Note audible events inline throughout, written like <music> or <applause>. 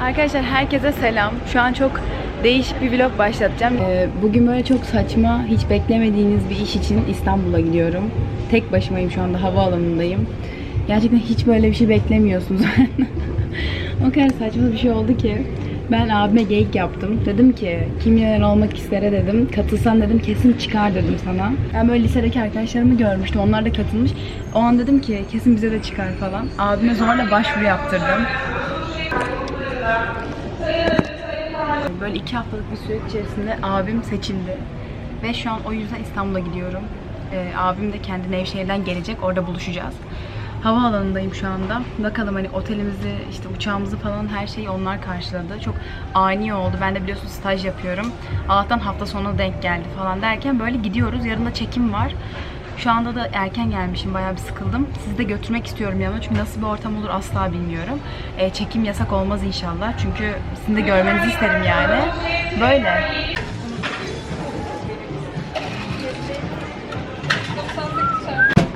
Arkadaşlar herkese selam. Şu an çok değişik bir vlog başlatacağım. Ee, bugün böyle çok saçma, hiç beklemediğiniz bir iş için İstanbul'a gidiyorum. Tek başımayım şu anda havaalanındayım. Gerçekten hiç böyle bir şey beklemiyorsunuz. <laughs> o kadar saçma bir şey oldu ki. Ben abime geyik yaptım. Dedim ki kim milyoner olmak istere dedim. Katılsan dedim kesin çıkar dedim sana. Ben böyle lisedeki arkadaşlarımı görmüştüm. Onlar da katılmış. O an dedim ki kesin bize de çıkar falan. Abime zorla başvuru yaptırdım. Böyle iki haftalık bir süre içerisinde abim seçildi. Ve şu an o yüzden İstanbul'a gidiyorum. Ee, abim de kendi Nevşehir'den gelecek. Orada buluşacağız. Havaalanındayım şu anda. Bakalım hani otelimizi, işte uçağımızı falan her şeyi onlar karşıladı. Çok ani oldu. Ben de biliyorsunuz staj yapıyorum. Allah'tan hafta sonu denk geldi falan derken böyle gidiyoruz. Yarın da çekim var. Şu anda da erken gelmişim. Bayağı bir sıkıldım. Sizi de götürmek istiyorum yanıma. Çünkü nasıl bir ortam olur asla bilmiyorum. Ee, çekim yasak olmaz inşallah. Çünkü sizin de görmenizi isterim yani. Böyle.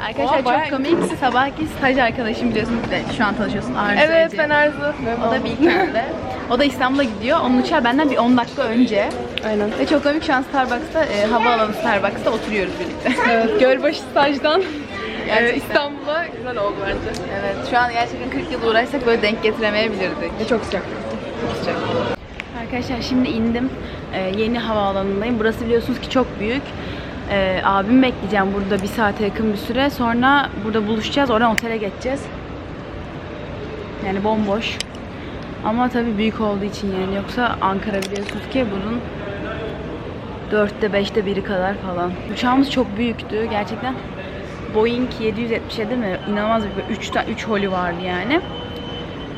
Arkadaşlar çok komik. Sabahki staj arkadaşım biliyorsun şu an tanışıyorsun. Arzu Evet Ece. ben Arzu. O da Bilkent'te. O da İstanbul'a gidiyor. Onun uçağı benden bir 10 dakika önce. Aynen. Ve çok komik şu an Starbucks'ta, e, havaalanı Starbucks'ta oturuyoruz birlikte. <laughs> Evet, Gölbaşı stajdan Gerçekten. e, İstanbul'a güzel oldu bence. Evet, şu an gerçekten 40 yıl uğraşsak böyle denk getiremeyebilirdik. Ve çok sıcak. Sıcak. Arkadaşlar şimdi indim. Ee, yeni havaalanındayım. Burası biliyorsunuz ki çok büyük. Ee, abimi bekleyeceğim burada bir saate yakın bir süre. Sonra burada buluşacağız. Oradan otele geçeceğiz. Yani bomboş. Ama tabii büyük olduğu için yani. Yoksa Ankara biliyorsunuz ki bunun dörtte beşte biri kadar falan. Uçağımız çok büyüktü. Gerçekten Boeing 777 mi? İnanılmaz bir 3 3 holü vardı yani.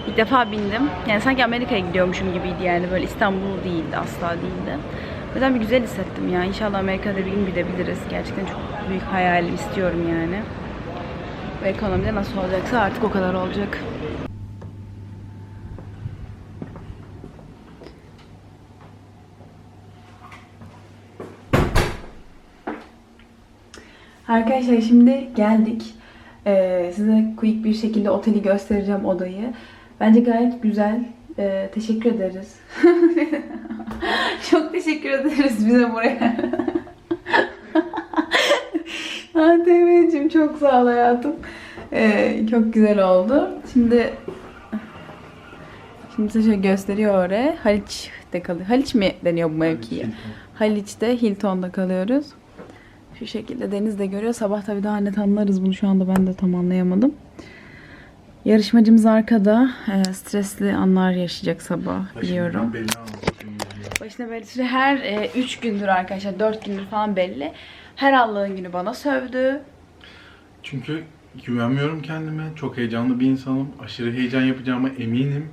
İlk defa bindim. Yani sanki Amerika'ya gidiyormuşum gibiydi yani. Böyle İstanbul değildi, asla değildi. O yüzden bir güzel hissettim ya. İnşallah Amerika'da bir gün gidebiliriz. Gerçekten çok büyük hayalim istiyorum yani. Ve ekonomide nasıl olacaksa artık o kadar olacak. Arkadaşlar şimdi geldik. Ee, size quick bir şekilde oteli göstereceğim odayı. Bence gayet güzel. Ee, teşekkür ederiz. <laughs> Çok teşekkür ederiz bize buraya. <laughs> ATV'cim çok sağ ol hayatım. Ee, çok güzel oldu. Şimdi Şimdi size şöyle gösteriyor oraya. Haliç'te kalıyor. Haliç mi deniyor bu mevkiye? Haliç'te Hilton'da kalıyoruz. Şu şekilde deniz de görüyor. Sabah tabii daha net anlarız bunu. Şu anda ben de tam anlayamadım. Yarışmacımız arkada. Ee, stresli anlar yaşayacak sabah biliyorum. Başına belli her 3 gündür arkadaşlar 4 gündür falan belli. Her Allah'ın günü bana sövdü. Çünkü güvenmiyorum kendime. Çok heyecanlı bir insanım. Aşırı heyecan yapacağıma eminim.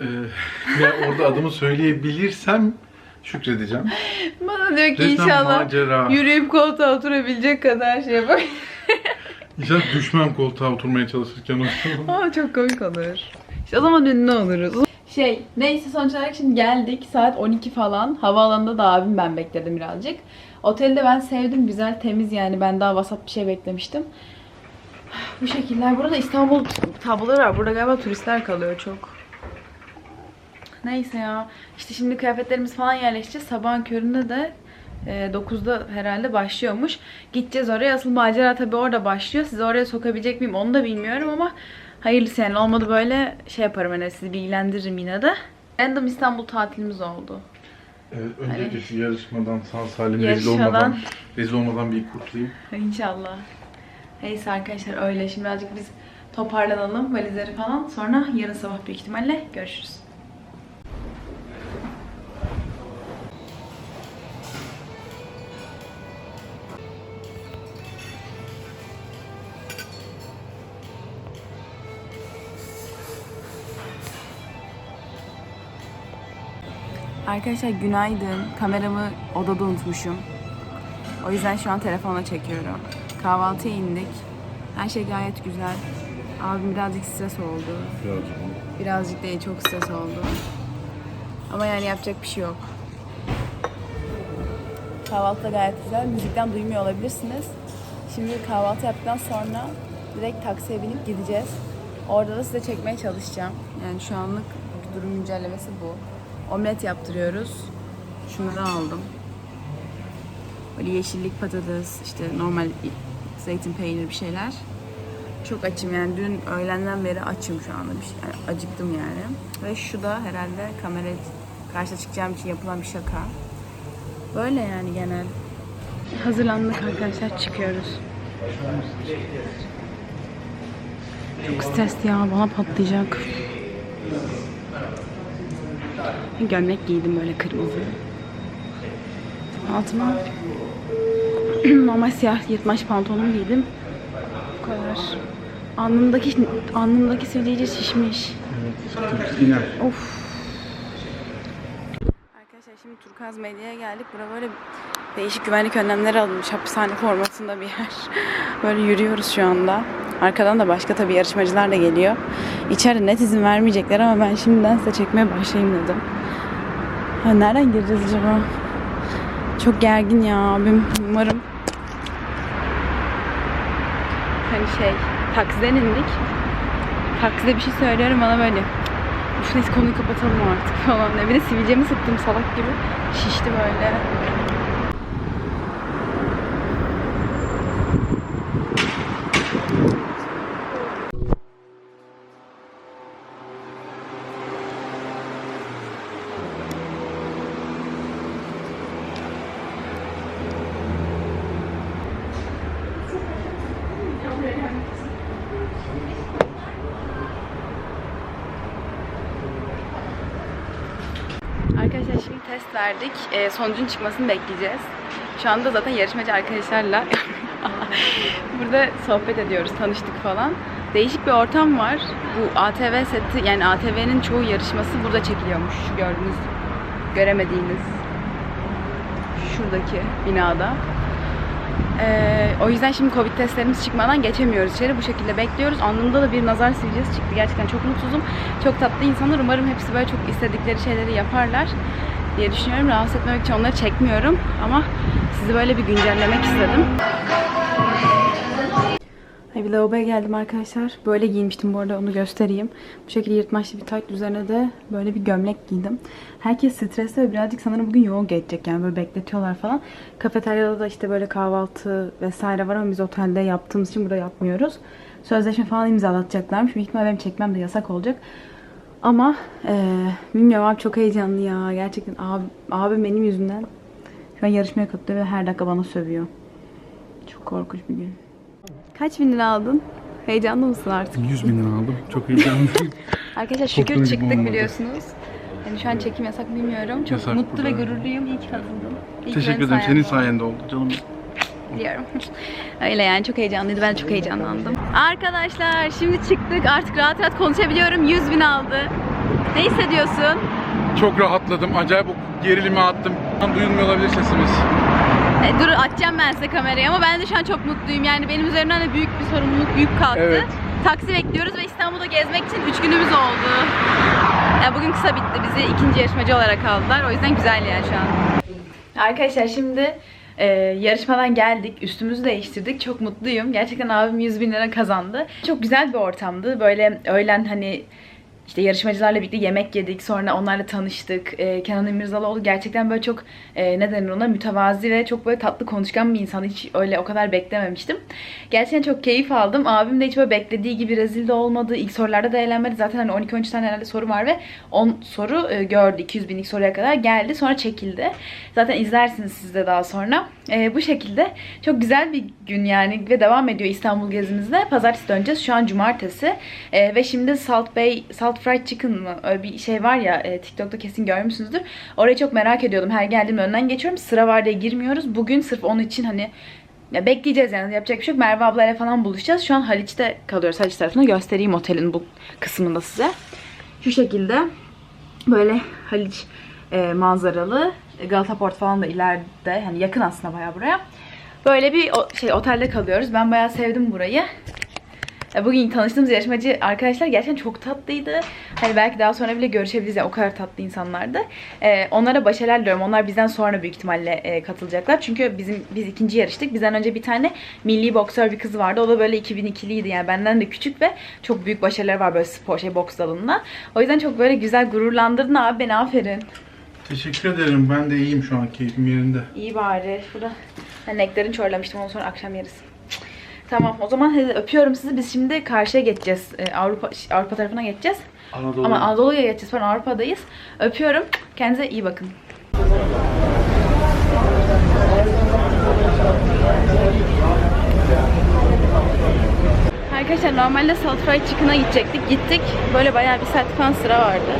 Ee, <laughs> ve orada adımı söyleyebilirsem şükredeceğim. <laughs> Bana diyor ki Resmen inşallah macera. yürüyüp koltuğa oturabilecek kadar şey yapar. <laughs> İnşallah düşmem koltuğa oturmaya çalışırken o Ama çok komik olur. İşte o zaman ünlü oluruz. Şey, neyse sonuç olarak şimdi geldik. Saat 12 falan. Havaalanında da abim ben bekledim birazcık. Otelde ben sevdim. Güzel, temiz yani. Ben daha vasat bir şey beklemiştim. <sighs> Bu şekiller. Burada İstanbul tabloları var. Burada galiba turistler kalıyor çok. Neyse ya. İşte şimdi kıyafetlerimiz falan yerleşeceğiz. Sabahın köründe de e, 9'da herhalde başlıyormuş. Gideceğiz oraya. Asıl macera tabii orada başlıyor. Sizi oraya sokabilecek miyim onu da bilmiyorum ama hayırlısı yani. Olmadı böyle şey yaparım hani sizi bilgilendiririm yine de. Random İstanbul tatilimiz oldu. Evet, öncelikle şu yarışmadan sağ salim rezil olmadan, rezil olmadan bir kurtulayım. İnşallah. Neyse arkadaşlar öyle. Şimdi birazcık biz toparlanalım valizleri falan. Sonra yarın sabah büyük ihtimalle görüşürüz. Arkadaşlar günaydın. Kameramı odada unutmuşum. O yüzden şu an telefonla çekiyorum. Kahvaltıya indik. Her şey gayet güzel. Abim birazcık stres oldu. Birazcık değil çok stres oldu. Ama yani yapacak bir şey yok. Kahvaltı da gayet güzel. Müzikten duymuyor olabilirsiniz. Şimdi kahvaltı yaptıktan sonra direkt taksiye binip gideceğiz. Orada da size çekmeye çalışacağım. Yani şu anlık durum güncellemesi bu. Omlet yaptırıyoruz. Şunları aldım. Böyle yeşillik patates, işte normal zeytin peyniri bir şeyler. Çok açım yani dün öğlenden beri açım şu anda. Bir şey, yani acıktım yani. Ve şu da herhalde kamera karşıda çıkacağım için yapılan bir şaka. Böyle yani genel. Hazırlandık arkadaşlar çıkıyoruz. Çok stresli ya bana patlayacak. Gömlek giydim böyle kırmızı. Altıma <clears throat> normal siyah yırtmaç pantolon giydim. Bu kadar. Alnımdaki alnımdaki sivilce şişmiş. Evet. İner. Of. Arkadaşlar şimdi Turkaz Medya'ya geldik. Bura böyle değişik güvenlik önlemleri alınmış. Hapishane formasında bir yer. <laughs> Böyle yürüyoruz şu anda. Arkadan da başka tabii yarışmacılar da geliyor. İçeride net izin vermeyecekler ama ben şimdiden size çekmeye başlayayım dedim. Ha, nereden gireceğiz acaba? Çok gergin ya abim. Umarım hani şey taksiden indik. Takside bir şey söylüyorum bana böyle Uf neyse konuyu kapatalım artık falan diye. Bir de sivilcemi sıktım salak gibi. Şişti böyle. Arkadaşlar şimdi test verdik. Ee, sonucun çıkmasını bekleyeceğiz. Şu anda zaten yarışmacı arkadaşlarla <laughs> burada sohbet ediyoruz, tanıştık falan. Değişik bir ortam var. Bu ATV seti, yani ATV'nin çoğu yarışması burada çekiliyormuş. Şu gördüğünüz, göremediğiniz şuradaki binada. Ee, o yüzden şimdi Covid testlerimiz çıkmadan geçemiyoruz içeri. Bu şekilde bekliyoruz. Alnımda da bir nazar sivilcesi çıktı. Gerçekten çok mutsuzum. Çok tatlı insanlar. Umarım hepsi böyle çok istedikleri şeyleri yaparlar diye düşünüyorum. Rahatsız etmemek için onları çekmiyorum. Ama sizi böyle bir güncellemek istedim. Lavaboya geldim arkadaşlar. Böyle giyinmiştim bu arada onu göstereyim. Bu şekilde yırtmaçlı bir tayt üzerine de böyle bir gömlek giydim. Herkes stresli ve birazcık sanırım bugün yoğun geçecek yani böyle bekletiyorlar falan. Kafeteryada da işte böyle kahvaltı vesaire var ama biz otelde yaptığımız için burada yapmıyoruz. Sözleşme falan imzalatacaklarmış. Büyük ihtimalle benim çekmem de yasak olacak. Ama eee bilmiyorum abi çok heyecanlı ya. Gerçekten abi, abim benim yüzümden şu an yarışmaya katılıyor ve her dakika bana sövüyor. Çok korkunç bir gün. Kaç bin lira aldın? Heyecanlı mısın artık? 100 bin lira aldım. Çok heyecanlıyım. <laughs> Arkadaşlar şükür Korktuğum gibi çıktık olmadı. biliyorsunuz. Yani şu an çekim yasak bilmiyorum. Çok Yasak mutlu ve burada. gururluyum. İyi ki katıldım. İyi ki Teşekkür ederim. Senin oldu. sayende oldu canım. Diyorum. <laughs> Öyle yani çok heyecanlıydı. Ben çok heyecanlandım. Arkadaşlar şimdi çıktık. Artık rahat rahat konuşabiliyorum. 100 bin aldı. Ne hissediyorsun? Çok rahatladım. Acayip o gerilimi attım. Duyulmuyor olabilir sesimiz. E, dur açacağım ben size kamerayı ama ben de şu an çok mutluyum. Yani benim üzerimden de büyük bir sorumluluk yük kalktı. Evet. Taksi bekliyoruz ve İstanbul'da gezmek için 3 günümüz oldu. Ya bugün kısa bitti. Bizi ikinci yarışmacı olarak aldılar. O yüzden güzel yani şu an. Arkadaşlar şimdi e, yarışmadan geldik. Üstümüzü değiştirdik. Çok mutluyum. Gerçekten abim 100 bin lira kazandı. Çok güzel bir ortamdı. Böyle öğlen hani işte yarışmacılarla birlikte yemek yedik. Sonra onlarla tanıştık. Ee, Kenan İmirzalıoğlu gerçekten böyle çok e, ne denir ona mütevazi ve çok böyle tatlı konuşkan bir insan. Hiç öyle o kadar beklememiştim. Gerçekten çok keyif aldım. Abim de hiç böyle beklediği gibi rezil de olmadı. İlk sorularda da eğlenmedi. Zaten hani 12-13 tane herhalde soru var ve 10 soru e, gördü. 200 binlik soruya kadar geldi. Sonra çekildi. Zaten izlersiniz siz de daha sonra. E, bu şekilde çok güzel bir gün yani ve devam ediyor İstanbul gezimizde. Pazartesi döneceğiz. Şu an cumartesi. E, ve şimdi Salt Bay, Salt Fried Chicken mı? Öyle bir şey var ya e, TikTok'ta kesin görmüşsünüzdür. Orayı çok merak ediyordum. Her geldiğim önden geçiyorum. Sıra var diye girmiyoruz. Bugün sırf onun için hani ya bekleyeceğiz yani yapacak bir şey yok. Merve ablayla falan buluşacağız. Şu an Haliç'te kalıyoruz. Haliç tarafında göstereyim otelin bu kısmında size. Şu şekilde böyle Haliç e, manzaralı. E, Galata Port falan da ileride. Yani yakın aslında bayağı buraya. Böyle bir o- şey otelde kalıyoruz. Ben bayağı sevdim burayı. Bugün tanıştığımız yarışmacı arkadaşlar gerçekten çok tatlıydı. Hani belki daha sonra bile görüşebiliriz ya o kadar tatlı insanlardı. E, onlara başarılar diliyorum. Onlar bizden sonra büyük ihtimalle e, katılacaklar. Çünkü bizim biz ikinci yarıştık. Bizden önce bir tane milli boksör bir kız vardı. O da böyle 2002'liydi yani benden de küçük ve çok büyük başarıları var böyle spor şey boks dalında. O yüzden çok böyle güzel gururlandırdın abi beni aferin. Teşekkür ederim. Ben de iyiyim şu an. Keyfim yerinde. İyi bari. Şurada ben nektarin çorlamıştım. Onu sonra akşam yeriz. Tamam o zaman hadi öpüyorum sizi. Biz şimdi karşıya geçeceğiz. Ee, Avrupa Avrupa tarafına geçeceğiz. Anadolu. Ama Anadolu'ya geçeceğiz. Pardon Avrupa'dayız. Öpüyorum. Kendinize iyi bakın. Arkadaşlar normalde Salt Fried Chicken'a gidecektik. Gittik. Böyle bayağı bir saat falan sıra vardı.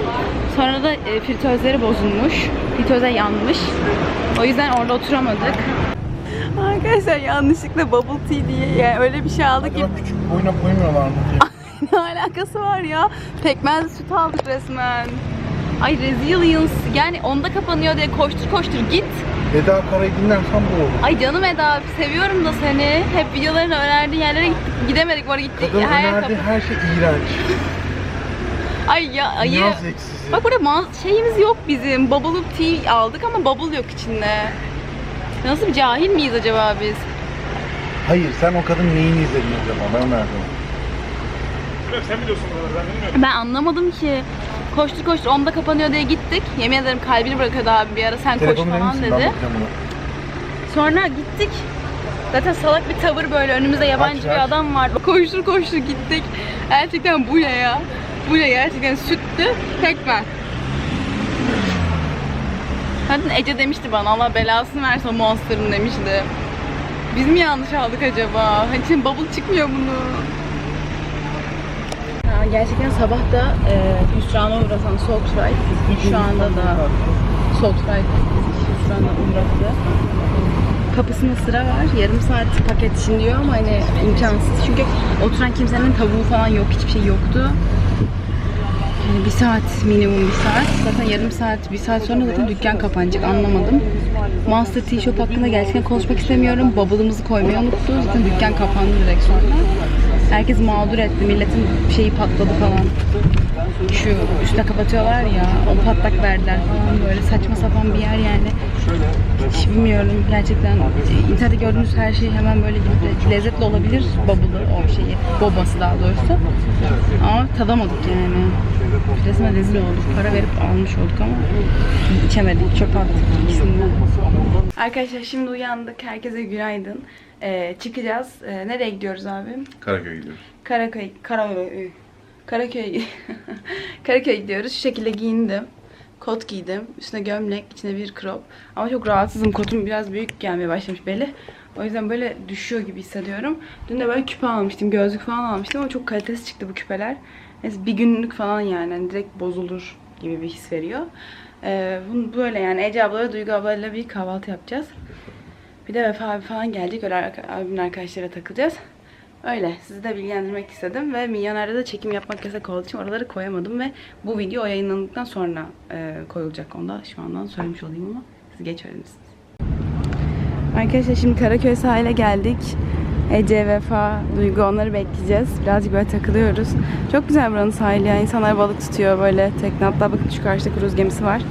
Sonra da e, fritözleri bozulmuş. Fritözler yanmış. O yüzden orada oturamadık. Arkadaşlar yanlışlıkla bubble tea diye yani öyle bir şey aldık ki küçük boyuna koymuyorlar mı diye. <laughs> ne alakası var ya? Pekmez süt aldık resmen. Ay resilience. Yani onda kapanıyor diye koştur koştur git. Eda Kara'yı dinlersem bu olur. Ay canım Eda seviyorum da seni. Hep videolarını önerdiğin yerlere gittik. Gidemedik arada gittik. Kadın Her önerdiği her şey iğrenç. <laughs> Ay ya ayı. Bak burada şeyimiz yok bizim. Bubble tea aldık ama bubble yok içinde. Nasıl bir cahil miyiz acaba biz? Hayır sen o kadın neyini izledin acaba? Ben önerdim. Ben anlamadım ki. Koştur koştur onda kapanıyor diye gittik. Yemin ederim kalbini bırakıyordu abi bir ara sen koş Telefonu verir falan misin? dedi. Ben bakacağım buna. Sonra gittik. Zaten salak bir tavır böyle önümüzde yabancı Aç, bir aç. adam var. Koştur koştur gittik. Gerçekten bu ne ya? Bu ne gerçekten sütlü pekmez. Zaten Ece demişti bana Allah belasını versin Monster'ın demişti. Biz mi yanlış aldık acaba? Hani şimdi bubble çıkmıyor bunu. Gerçekten sabah da e, hüsrana uğratan Salt Fry şu anda da Salt Fry hüsrana uğrattı. Kapısında sıra var. Yarım saat paket için diyor ama hani imkansız. Çünkü oturan kimsenin tavuğu falan yok. Hiçbir şey yoktu. Yani bir saat minimum bir saat. Zaten yarım saat, bir saat sonra zaten dükkan kapanacak. Anlamadım. Monster Tea Shop hakkında gerçekten konuşmak istemiyorum. Bubble'ımızı koymayı unuttu. Zaten dükkan kapandı direkt sonra. Herkes mağdur etti. Milletin şeyi patladı falan. Şu üstte kapatıyorlar ya. O patlak verdiler falan böyle saçma sapan bir yer yani. Hiç bilmiyorum gerçekten. İnternette gördüğünüz her şey hemen böyle lezzetli olabilir. Bubble'ı o şeyi. Bobası daha doğrusu. Ama tadamadık yani. Resmen rezil olduk. Para verip almış olduk ama içemedik. Çöp attık ikisini de. Arkadaşlar şimdi uyandık. Herkese günaydın. Ee, çıkacağız. Ee, nereye gidiyoruz abi? Karaköy'e gidiyoruz. Karaköy, Karaköy, Karaköy, <laughs> Karaköy gidiyoruz. Şu şekilde giyindim. Kot giydim. Üstüne gömlek, içine bir crop. Ama çok rahatsızım. Kotum biraz büyük gelmeye başlamış belli. O yüzden böyle düşüyor gibi hissediyorum. Dün de böyle küpe almıştım, gözlük falan almıştım ama çok kalitesiz çıktı bu küpeler. Neyse bir günlük falan yani hani direkt bozulur gibi bir his veriyor. Ee, bunu böyle yani Ece ablayla Duygu ablayla bir kahvaltı yapacağız. Bir de Vefa abi falan gelecek. Öyle abimin arkadaşlarıyla takılacağız. Öyle. Sizi de bilgilendirmek istedim ve Milyoner'de de çekim yapmak yasak olduğu için oraları koyamadım ve bu video o yayınlandıktan sonra e, koyulacak. Onu da şu andan söylemiş olayım ama siz geç öğrenirsiniz. Arkadaşlar şimdi Karaköy sahile geldik. Ece, Vefa, Duygu onları bekleyeceğiz. Birazcık böyle takılıyoruz. Çok güzel buranın sahili ya. İnsanlar balık tutuyor böyle tekne. Hatta bakın şu karşıda kruz gemisi var.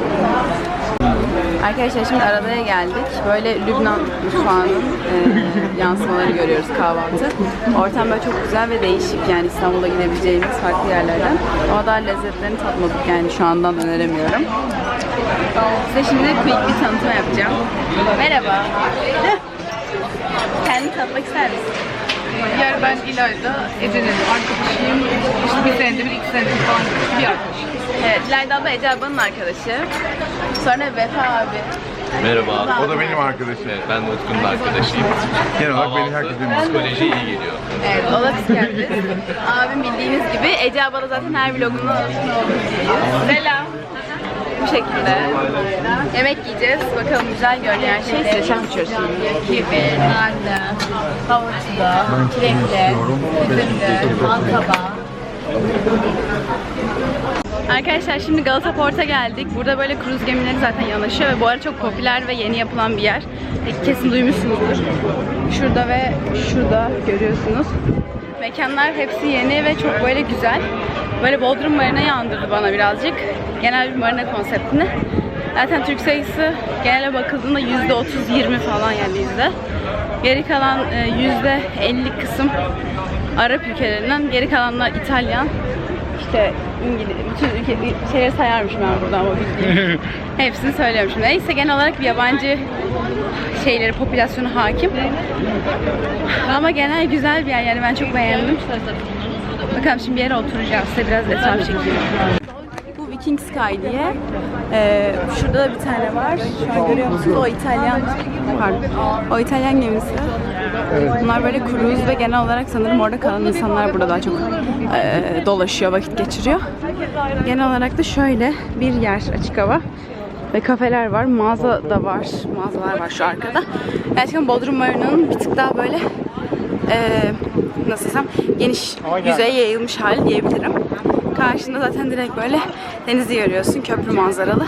<laughs> Arkadaşlar şimdi Arada'ya geldik. Böyle Lübnan mutfağının e, yansımaları görüyoruz kahvaltı. Ortam böyle çok güzel ve değişik yani İstanbul'a gidebileceğimiz farklı yerlerden. O kadar lezzetlerini tatmadık yani şu andan öneremiyorum. Size şimdi quick bir tanıtım yapacağım. Merhaba. Kendini tanıtmak ister misin? Yer ben İlayda, Ece'nin arkadaşıyım. İşte bir senedir, iki senedir falan bir arkadaşım. Evet, Layda abla Ece ablanın arkadaşı. Sonra Vefa abi. Merhaba. O da benim arkadaşım. Evet, ben de Utku'nun arkadaşıyım. Genel olarak beni herkes bilmiş. Psikoloji iyi geliyor. Evet, o da psikiyatrist. Abim bildiğiniz gibi Ece abla da zaten her vlogunda alışkın olduğu gibi. Selam. Bu şekilde. Yemek yiyeceğiz. Bakalım güzel görünüyor her şey. Size şah içiyoruz şimdi. Narlı, havuçlu, çilekli, üzümlü, mantabağı. Arkadaşlar şimdi Galata Port'a geldik. Burada böyle kruz gemileri zaten yanaşıyor ve bu ara çok popüler ve yeni yapılan bir yer. E, Kesin duymuşsunuzdur. Şurada ve şurada görüyorsunuz. Mekanlar hepsi yeni ve çok böyle güzel. Böyle Bodrum Marina'yı andırdı bana birazcık. Genel bir marina konseptini. Zaten Türk sayısı genele bakıldığında %30-20 falan yani yüzde. Geri kalan e, yüzde 50 kısım Arap ülkelerinden, geri kalanlar İtalyan, işte İngiliz, bütün ülke şeyleri sayarmışım ben burada ama bildiğim. <laughs> Hepsini söylüyormuşum. Neyse genel olarak bir yabancı şeyleri, popülasyonu hakim. Ama genel güzel bir yer yani ben çok beğendim. Bakalım şimdi bir yere oturacağız. Size biraz etraf çekeyim. Bu Viking Sky diye. Ee, şurada da bir tane var. Şu an görüyor musunuz? O İtalyan, pardon. O İtalyan gemisi. Bunlar böyle cruise ve genel olarak sanırım orada kalan insanlar burada daha çok e, dolaşıyor, vakit geçiriyor. Genel olarak da şöyle bir yer açık hava ve kafeler var, mağaza da var, mağazalar var şu arkada. Gerçekten Bodrum Marina'nın bir tık daha böyle e, nasıl desem geniş yüzeye yayılmış hali diyebilirim. Karşında zaten direkt böyle denizi görüyorsun, köprü manzaralı.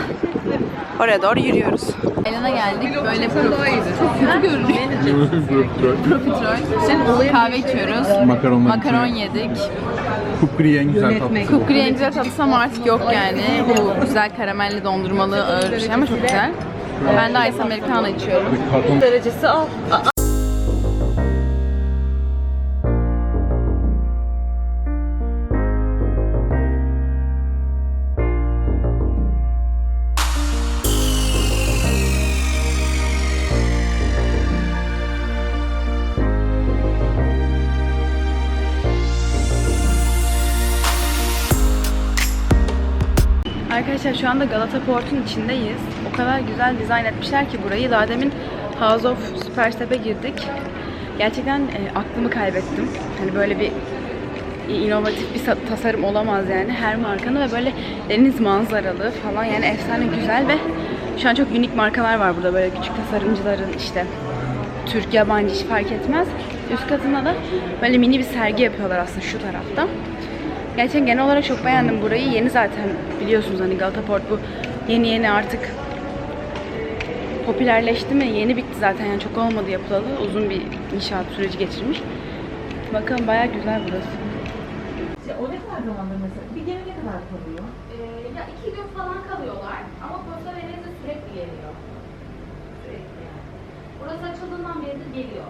Oraya doğru yürüyoruz. Elena geldik. Böyle kötü görünüyor. Profiterol. Kahve içiyoruz. Makaron içine. yedik. Kukri en güzel tatlısı. bu. Kukri en güzel tatlısı ama artık yok yani. Bu güzel karamelli dondurmalı ağır bir şey ama çok güzel. Ben de Ice Americano içiyorum. Karton Derecesi al. Arkadaşlar şu anda Galata Port'un içindeyiz. O kadar güzel dizayn etmişler ki burayı. Daha demin House of Superstep'e girdik. Gerçekten e, aklımı kaybettim. Hani böyle bir inovatif bir sa- tasarım olamaz yani her markanın ve böyle deniz manzaralı falan yani efsane güzel ve şu an çok unik markalar var burada böyle küçük tasarımcıların işte Türk yabancı hiç fark etmez. Üst katında da böyle mini bir sergi yapıyorlar aslında şu tarafta. Gerçekten genel olarak çok beğendim burayı. Yeni zaten biliyorsunuz hani Galata Port bu yeni yeni artık popülerleşti mi? Yeni bitti zaten yani çok olmadı yapılalı. Uzun bir inşaat süreci geçirmiş. Bakalım bayağı güzel burası. O ne kadar zamandır mesela? Bir gemi ne kadar kalıyor? Ee, ya iki gün falan kalıyorlar ama Costa Venezia sürekli geliyor. Sürekli yani. Burası açıldığından beridir geliyor.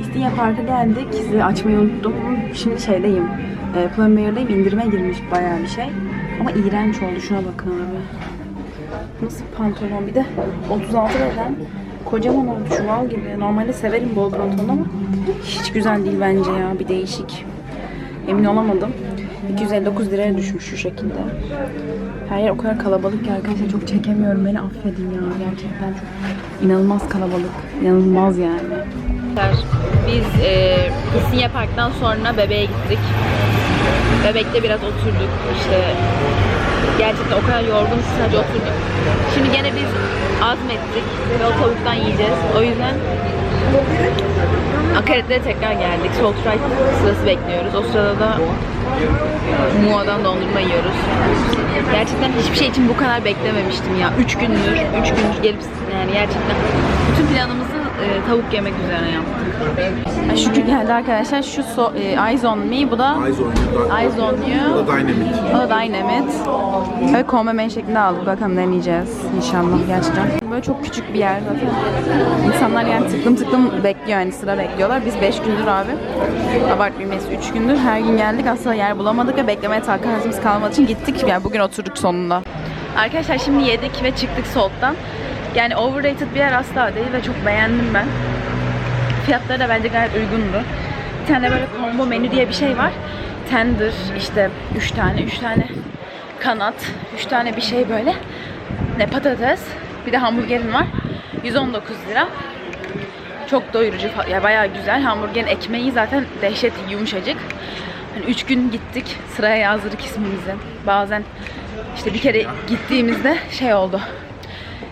İstinye Park'a geldik. Sizi açmayı unuttum. Şimdi şeydeyim. E, Plumbayer'dayım. İndirime girmiş bayağı bir şey. Ama iğrenç oldu. Şuna bakın abi. Nasıl pantolon? Bir de 36 beden. Kocaman oldu. Çuval gibi. Normalde severim bol pantolon ama hiç güzel değil bence ya. Bir değişik. Emin olamadım. 259 liraya düşmüş şu şekilde. Her yer o kadar kalabalık ki arkadaşlar çok çekemiyorum. Beni affedin ya. Gerçekten çok inanılmaz kalabalık. İnanılmaz yani. Biz e, İstinye Park'tan sonra Bebe'ye gittik. Bebek'te biraz oturduk. İşte gerçekten o kadar yorgunuz ki sadece oturduk. Şimdi gene biz azmettik ve o tavuktan yiyeceğiz. O yüzden Akaret'e tekrar geldik. Salt Fry sırası bekliyoruz. O sırada da Mua'dan dondurma yiyoruz. Gerçekten hiçbir şey için bu kadar beklememiştim ya. Üç gündür, üç gündür gelip yani gerçekten bütün planımızı e, tavuk yemek üzerine yaptık. Ha, şükür geldi arkadaşlar. Şu so, e, Eyes on Me, bu da Eyes on you. Eyes on You. Bu da Dynamit. O da Dynamit. Böyle kombe men şeklinde aldık. Bakalım deneyeceğiz inşallah gerçekten. Böyle çok küçük bir yer zaten. İnsanlar yani tıklım tıklım bekliyor yani sıra bekliyorlar. Biz 5 gündür abi. Abartmayayım 3 gündür her gün geldik. Aslında yer bulamadık ve beklemeye takatımız kalmadığı için gittik. Yani bugün oturduk sonunda. Arkadaşlar şimdi yedik ve çıktık Salt'tan. Yani overrated bir yer asla değil ve çok beğendim ben. Fiyatları da bence gayet uygundu. Bir tane böyle combo menü diye bir şey var. Tender işte 3 tane, 3 tane kanat, 3 tane bir şey böyle. Ne patates, bir de hamburgerin var. 119 lira. Çok doyurucu, ya bayağı güzel. Hamburgerin ekmeği zaten dehşet yumuşacık. Hani 3 gün gittik, sıraya yazdırdık ismimizi. Bazen işte bir kere gittiğimizde şey oldu.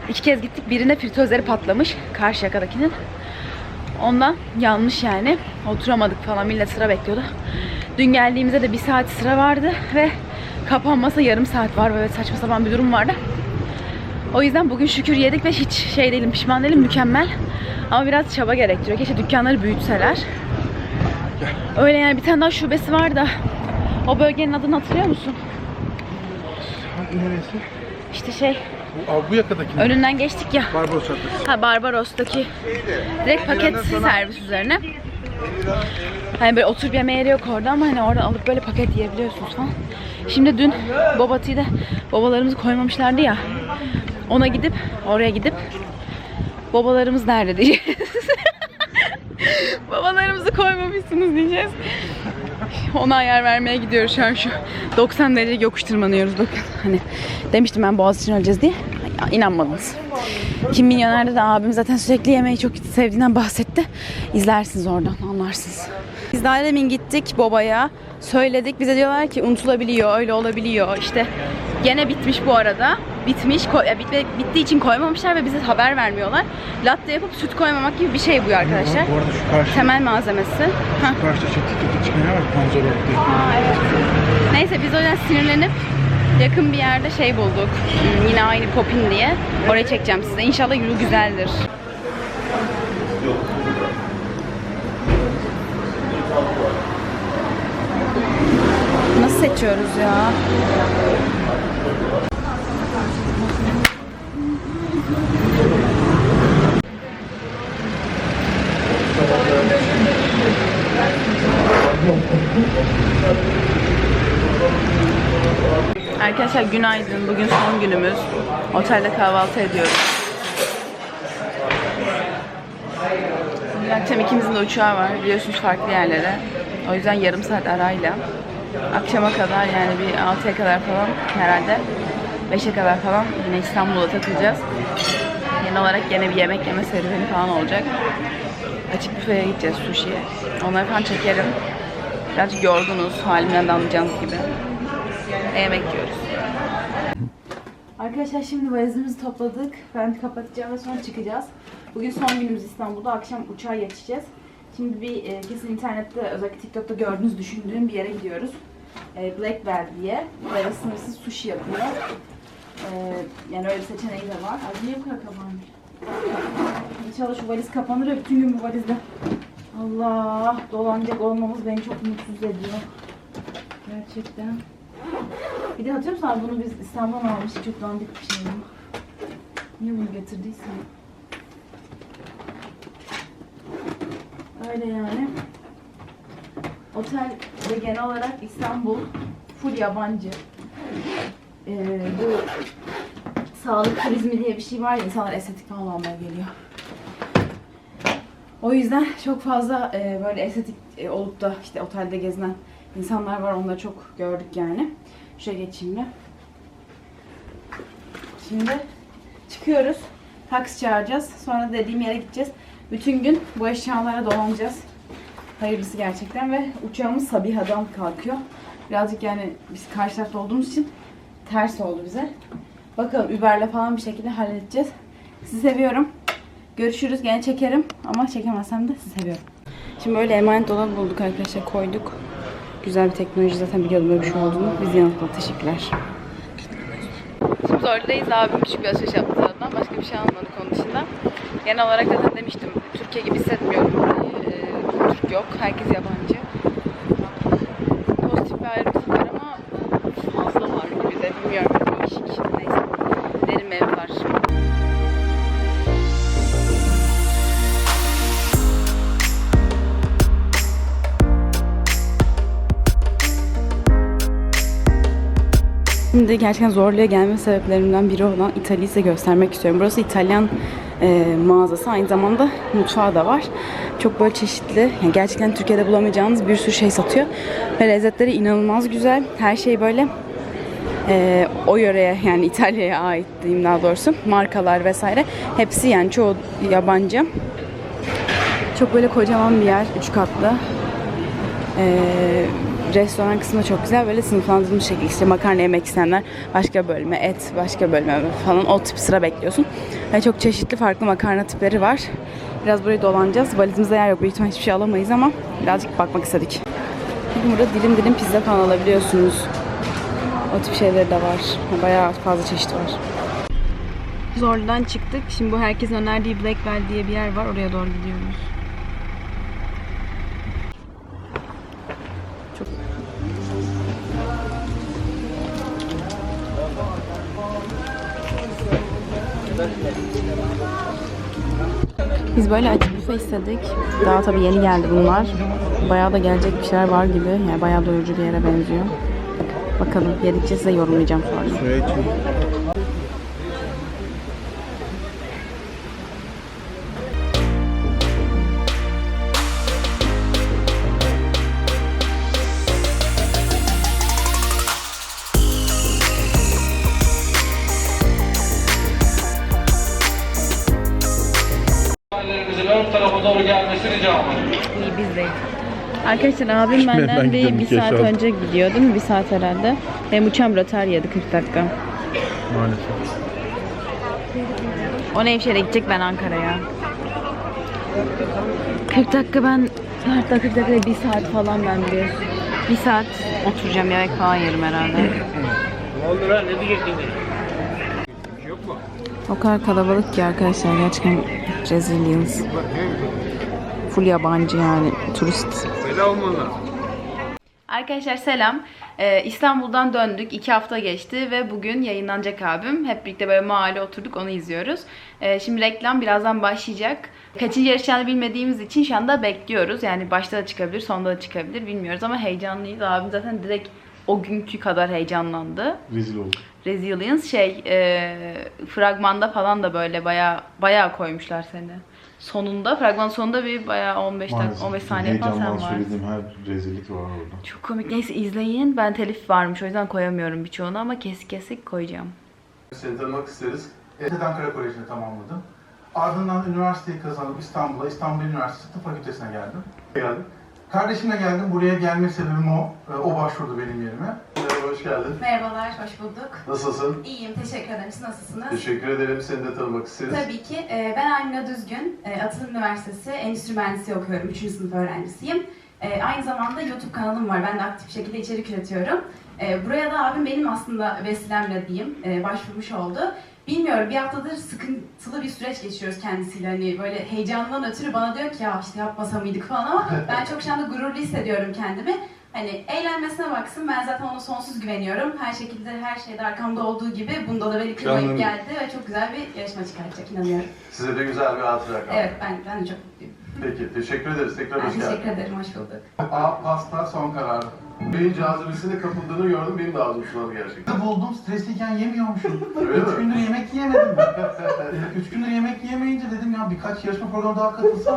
İki kez gittik, birine fritözleri patlamış. Karşıyaka'dakinin. Ondan yanlış yani. Oturamadık falan millet sıra bekliyordu. Dün geldiğimizde de bir saat sıra vardı ve kapanmasa yarım saat var. Böyle saçma sapan bir durum vardı. O yüzden bugün şükür yedik ve hiç şey değilim pişman değilim mükemmel. Ama biraz çaba gerektiriyor. Keşke dükkanları büyütseler. Öyle yani bir tane daha şubesi var da o bölgenin adını hatırlıyor musun? Neresi? İşte şey Bu, Aa, bu yakadaki mi? önünden geçtik ya. Barbaros Caddesi. Ha Barbaros'taki direkt paket servis üzerine. Hani böyle oturup yeme yeri yok orada ama hani oradan alıp böyle paket yiyebiliyorsunuz falan. Şimdi dün Bobati'yi de babalarımızı koymamışlardı ya. Ona gidip oraya gidip babalarımız nerede diyeceğiz. <laughs> Babalarımızı koymamışsınız diyeceğiz. Ona ayar vermeye gidiyoruz şu an şu 90 derece yokuş tırmanıyoruz bakın. Hani demiştim ben boğaz için öleceğiz diye. Ya, inanmadınız. Kim Milyoner'de de abim zaten sürekli yemeği çok sevdiğinden bahsetti. İzlersiniz oradan anlarsınız. Biz daha demin gittik Boba'ya. Söyledik. Bize diyorlar ki unutulabiliyor, öyle olabiliyor. İşte gene bitmiş bu arada. Bitmiş, ya bitme- bittiği için koymamışlar ve bize haber vermiyorlar. Latte yapıp süt koymamak gibi bir şey bu arkadaşlar. Bu arada şu karşı, Temel malzemesi. Karşıda çok TikTok'ta çıkan yer var. Panzor diye. Aa, evet. Neyse biz o yüzden sinirlenip yakın bir yerde şey bulduk. Hmm, Yine aynı Popin diye. Oraya çekeceğim size. İnşallah yürü güzeldir. Nasıl seçiyoruz ya? Arkadaşlar günaydın. Bugün son günümüz. Otelde kahvaltı ediyoruz. Akşam ikimizin de uçağı var. Biliyorsunuz farklı yerlere. O yüzden yarım saat arayla. Akşama kadar yani bir 6'ya kadar falan herhalde. 5'e kadar falan yine İstanbul'da takılacağız. Yeni olarak gene bir yemek yeme serüveni falan olacak. Açık büfeye gideceğiz sushi'ye. Onları falan çekerim. Birazcık yorgunuz. Halimden de anlayacağınız gibi. Ve yemek yiyoruz. Arkadaşlar şimdi valizimizi topladık. Ben kapatacağım ve sonra çıkacağız. Bugün son günümüz İstanbul'da. Akşam uçağa yetişeceğiz. Şimdi bir e, kesin internette özellikle TikTok'ta gördüğünüz düşündüğüm bir yere gidiyoruz. E, Black Bear diye. Böyle sınırsız sushi yapıyor. E, yani öyle bir seçeneği de var. Ay niye bu kadar kapanmış? İnşallah şu valiz kapanır ve bütün gün bu valizde. Allah dolanacak olmamız beni çok mutsuz ediyor. Gerçekten. Bir de hatırlıyor musun bunu biz İstanbul'dan almıştık çok dandik bir şey. Niye bunu getirdiysen? Öyle yani. Otel ve genel olarak İstanbul full yabancı. Ee, bu sağlık turizmi diye bir şey var ya insanlar estetik falan almaya geliyor. O yüzden çok fazla e, böyle estetik e, olup da işte otelde gezinen insanlar var. Onları çok gördük yani. Şuraya geçeyim de. Şimdi çıkıyoruz. Taksi çağıracağız. Sonra dediğim yere gideceğiz. Bütün gün bu eşyalara dolanacağız. Hayırlısı gerçekten ve uçağımız Sabiha'dan kalkıyor. Birazcık yani biz karşı tarafta olduğumuz için ters oldu bize. Bakalım Uber'le falan bir şekilde halledeceğiz. Sizi seviyorum. Görüşürüz. Gene çekerim ama çekemezsem de sizi seviyorum. Şimdi böyle emanet dolabı bulduk arkadaşlar. Koyduk. Güzel bir teknoloji zaten biliyordum böyle bir şey olduğunu. Biz yanıtladık. Teşekkürler. Şimdi oradayız. Abim küçük bir alışveriş yaptı zaten. Başka bir şey almadık onun dışında. Genel olarak zaten demiştim. Türkiye gibi hissetmiyorum. Ee, Türk yok. Herkes yabancı. Şimdi gerçekten zorluğa gelme sebeplerimden biri olan İtalya'yı size göstermek istiyorum. Burası İtalyan e, mağazası. Aynı zamanda mutfağı da var. Çok böyle çeşitli, yani gerçekten Türkiye'de bulamayacağınız bir sürü şey satıyor. Ve lezzetleri inanılmaz güzel. Her şey böyle e, o yöreye yani İtalya'ya ait diyeyim daha doğrusu. Markalar vesaire. Hepsi yani çoğu yabancı. Çok böyle kocaman bir yer. Üç katlı. Ee, restoran kısmı çok güzel. Böyle sınıflandırılmış şekilde işte makarna yemek isteyenler başka bölüme, et başka bölüme falan o tip sıra bekliyorsun. Ve çok çeşitli farklı makarna tipleri var. Biraz burayı dolanacağız. Valizimizde yer yok. Büyük ihtimalle hiçbir şey alamayız ama birazcık bakmak istedik. Burada dilim dilim pizza falan alabiliyorsunuz. O tip şeyleri de var. Bayağı fazla çeşit var. Zorlu'dan çıktık. Şimdi bu herkesin önerdiği Blackwell diye bir yer var. Oraya doğru gidiyoruz. Böyle açık büfe istedik. Daha tabii yeni geldi bunlar. Bayağı da gelecek bir şeyler var gibi. Yani bayağı doyurucu bir yere benziyor. Bakalım yedikçe size yorumlayacağım sonra. Ailemizin Arkadaşlar abim Ben benden bir, bir saat aldım. önce gidiyor değil mi? Bir saat herhalde. Benim uçağım rötar yedi 40 dakika. Maalesef. O Nevşehir'e gidecek ben Ankara'ya. 40 dakika ben hatta 40 dakika bir saat falan ben biliyorsun. Bir saat oturacağım yemek falan yerim herhalde. O kadar kalabalık ki arkadaşlar gerçekten resilience. Full yabancı yani turist. Arkadaşlar selam. Ee, İstanbul'dan döndük. iki hafta geçti ve bugün yayınlanacak abim. Hep birlikte böyle mahalle oturduk onu izliyoruz. Ee, şimdi reklam birazdan başlayacak. Kaçıncı yarışacağını bilmediğimiz için şu anda bekliyoruz. Yani başta da çıkabilir, sonda da çıkabilir bilmiyoruz ama heyecanlıyız. Abim zaten direkt o günkü kadar heyecanlandı. Rezil olduk. Resilience şey e, fragmanda falan da böyle baya baya koymuşlar seni. Sonunda fragman sonunda bir baya 15 dakika 15 saniye falan sen Heyecandan var. söylediğim her rezillik var orada. Çok komik. Neyse izleyin. Ben telif varmış o yüzden koyamıyorum birçoğunu ama kesik kesik koyacağım. Seni tanımak isteriz. Evet, Ankara Koleji'ni tamamladım. Ardından üniversiteyi kazanıp İstanbul'a, İstanbul Üniversitesi Tıp Fakültesi'ne geldim. Geldim. Kardeşimle geldim. Buraya gelme sebebim o. Ee, O başvurdu benim yerime. Merhaba, hoş geldin. Merhabalar, hoş bulduk. Nasılsın? İyiyim, teşekkür ederim. Siz nasılsınız? Teşekkür ederim. Seni de tanımak isteriz. Tabii ki. Ee, Ben Almina Düzgün. Ee, Atılım Üniversitesi Endüstri Mühendisliği okuyorum. 3. sınıf öğrencisiyim. Aynı zamanda YouTube kanalım var. Ben de aktif şekilde içerik üretiyorum. Buraya da abim benim aslında vesilemle diyeyim e, başvurmuş oldu. Bilmiyorum bir haftadır sıkıntılı bir süreç geçiyoruz kendisiyle. Hani böyle heyecandan ötürü bana diyor ki ya işte yapmasa mıydık falan ama <laughs> ben çok şu anda gururlu hissediyorum kendimi. Hani eğlenmesine baksın ben zaten ona sonsuz güveniyorum. Her şekilde her şeyde arkamda olduğu gibi bunda da beni kırmayıp geldi ve çok güzel bir yarışma çıkartacak inanıyorum. Size de güzel bir hatıra kaldı. Evet ben, ben de çok mutluyum. Peki, teşekkür ederiz. Tekrar Ben hoş geldin. teşekkür ederim, hoş bulduk. A pasta son karar. Beyin cazibesine kapıldığını gördüm. Benim de ağzım sulandı gerçekten. Buldum stresliyken yemiyormuşum. <laughs> Öyle mi? Üç gündür yemek yiyemedim. Ee, Üç gündür yemek yiyemeyince dedim ya birkaç yarışma programı daha katılsam